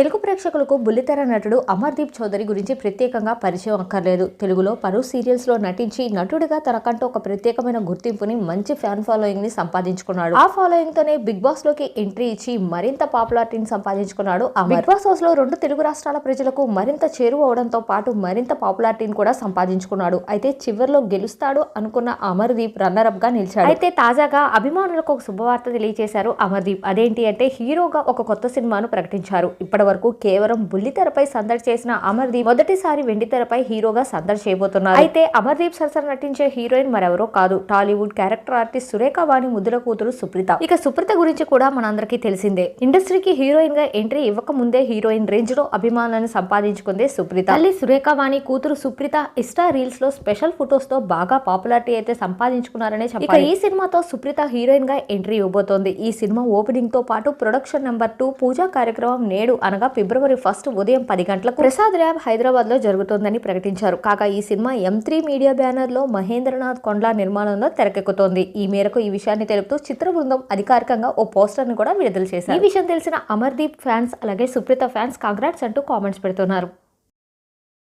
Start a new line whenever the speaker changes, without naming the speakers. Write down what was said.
తెలుగు ప్రేక్షకులకు బుల్లితెర నటుడు అమర్దీప్ చౌదరి గురించి ప్రత్యేకంగా పరిచయం అక్కర్లేదు. తెలుగులో పలు సీరియల్స్లో నటించి నటుడిగా తనకంటూ ఒక ప్రత్యేకమైన గుర్తింపుని మంచి ఫ్యాన్ ఫాలోయింగ్ని సంపాదించుకున్నాడు. ఆ ఫాలోయింగ్ తోనే బిగ్ బాస్లోకి ఎంట్రీ ఇచ్చి మరింత పాపులారిటీని సంపాదించుకున్నాడు ఆ బిగ్ బాస్ హౌస్లో రెండు తెలుగు రాష్ట్రాల ప్రజలకు మరింత చేరువ అవడంతో పాటు మరింత పాపులారిటీని కూడా సంపాదించుకున్నాడు. అయితే చివరిలో గెలుస్తాడు అనుకున్న అమర్దీప్ రన్నర్ అప్గా నిలిచాడు. అయితే తాజాగా అభిమానులకు ఒక శుభవార్త తెలియజేశారు అమర్దీప్. అదేంటి అంటే హీరోగా ఒక కొత్త సినిమాను ప్రకటించారు. ఇప్పటి వరకు కేవలం బుల్లితెరపై సందడి చేసిన అమర్దీప్ మొదటిసారి వెండితెరపై హీరోగా సందడి చేయబోతున్నారు. అయితే అమర్దీప్ సరసన నటించే హీరోయిన్ మరెవరో కాదు. Tollywood character artist Surekha Vani ముద్దుల కూతురు సుప్రీత. ఇక సుప్రీత గురించి కూడా మనందరికీ తెలిసిందే. ఇండస్ట్రీకి హీరోయిన్గా ఎంట్రీ ఇవ్వక ముందే హీరోయిన్ రేంజ్లో అభిమానులను సంపాదించుకుందే సుప్రీత. తల్లి సురేఖ వాణి కూతురు సుప్రీత ఇన్స్టా రీల్స్లో స్పెషల్ ఫొటోస్తో బాగా పాపులారిటీ అయితే సంపాదించుకున్నారనే ఇక ఈ సినిమాతో సుప్రీత హీరోయిన్గా ఎంట్రీ ఇవ్వబోతోంది. ఈ సినిమా ఓపెనింగ్తో పాటు ప్రొడక్షన్ నెంబర్ టూ పూజా కార్యక్రమం నేడు అనగా ఫిబ్రవరి ఫస్ట్ ఉదయం పది గంటలకు ప్రసాద్ ల్యాబ్ హైదరాబాద్లో జరుగుతోందని ప్రకటించారు. కాగా ఈ సినిమా ఎం త్రీ మీడియా బ్యానర్లో మహేంద్రనాథ్ కొండ్లా నిర్మాణంలో తెరకెక్కుతోంది. ఈ మేరకు ఈ విషయాన్ని తెలుపుతూ చిత్ర బృందం అధికారికంగా ఓ పోస్టర్ను కూడా విడుదల చేశారు. ఈ విషయం తెలిసిన అమర్దీప్ ఫ్యాన్స్ అలాగే సుప్రీత ఫ్యాన్స్ కాంగ్రాట్స్ అంటూ కామెంట్స్ పెడుతున్నారు.